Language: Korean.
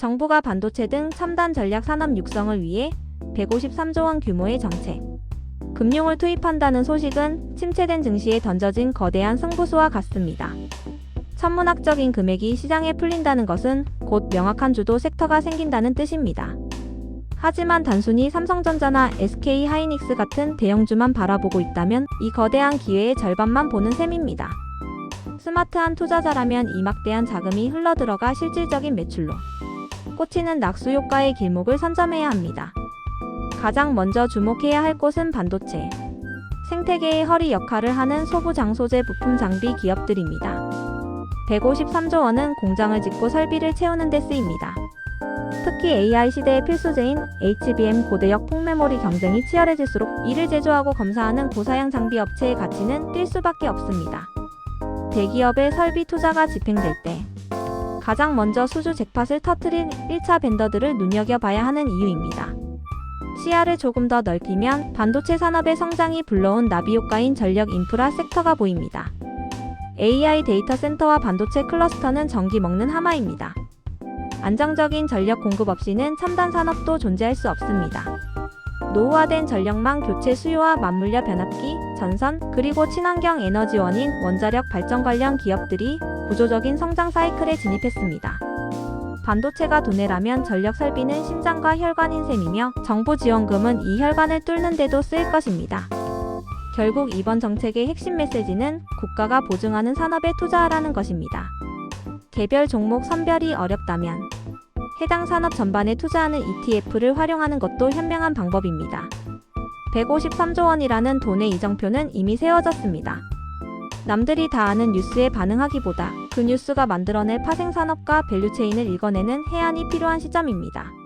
정부가 반도체 등 첨단 전략 산업 육성을 위해 153조 원 규모의 정책, 금융을 투입한다는 소식은 침체된 증시에 던져진 거대한 승부수와 같습니다. 천문학적인 금액이 시장에 풀린다는 것은 곧 명확한 주도 섹터가 생긴다는 뜻입니다. 하지만 단순히 삼성전자나 SK 하이닉스 같은 대형주만 바라보고 있다면 이 거대한 기회의 절반만 보는 셈입니다. 스마트한 투자자라면 이 막대한 자금이 흘러들어가 실질적인 매출로 꽂히는 낙수 효과의 길목을 선점해야 합니다. 가장 먼저 주목해야 할 곳은 반도체. 생태계의 허리 역할을 하는 소부 장소재 부품 장비 기업들입니다. 153조 원은 공장을 짓고 설비를 채우는 데 쓰입니다. 특히 AI 시대의 필수제인 HBM 고대역 폭메모리 경쟁이 치열해질수록 이를 제조하고 검사하는 고사양 장비 업체의 가치는 뛸 수밖에 없습니다. 대기업의 설비 투자가 집행될 때 가장 먼저 수주 잭팟을 터트린 1차 벤더들을 눈여겨봐야 하는 이유입니다. 시야를 조금 더 넓히면 반도체 산업의 성장이 불러온 나비 효과인 전력 인프라 섹터가 보입니다. AI 데이터 센터와 반도체 클러스터는 전기 먹는 하마입니다. 안정적인 전력 공급 없이는 첨단 산업도 존재할 수 없습니다. 노후화된 전력망 교체 수요와 맞물려 변압기, 전선, 그리고 친환경 에너지원인 원자력 발전 관련 기업들이 구조적인 성장 사이클에 진입했습니다. 반도체가 도내라면 전력 설비는 심장과 혈관인 셈이며 정부 지원금은 이 혈관을 뚫는 데도 쓰일 것입니다. 결국 이번 정책의 핵심 메시지는 국가가 보증하는 산업에 투자하라는 것입니다. 개별 종목 선별이 어렵다면 해당 산업 전반에 투자하는 ETF를 활용하는 것도 현명한 방법입니다. 153조 원이라는 돈의 이정표는 이미 세워졌습니다. 남들이 다 아는 뉴스에 반응하기보다 그 뉴스가 만들어낼 파생산업과 밸류체인을 읽어내는 해안이 필요한 시점입니다.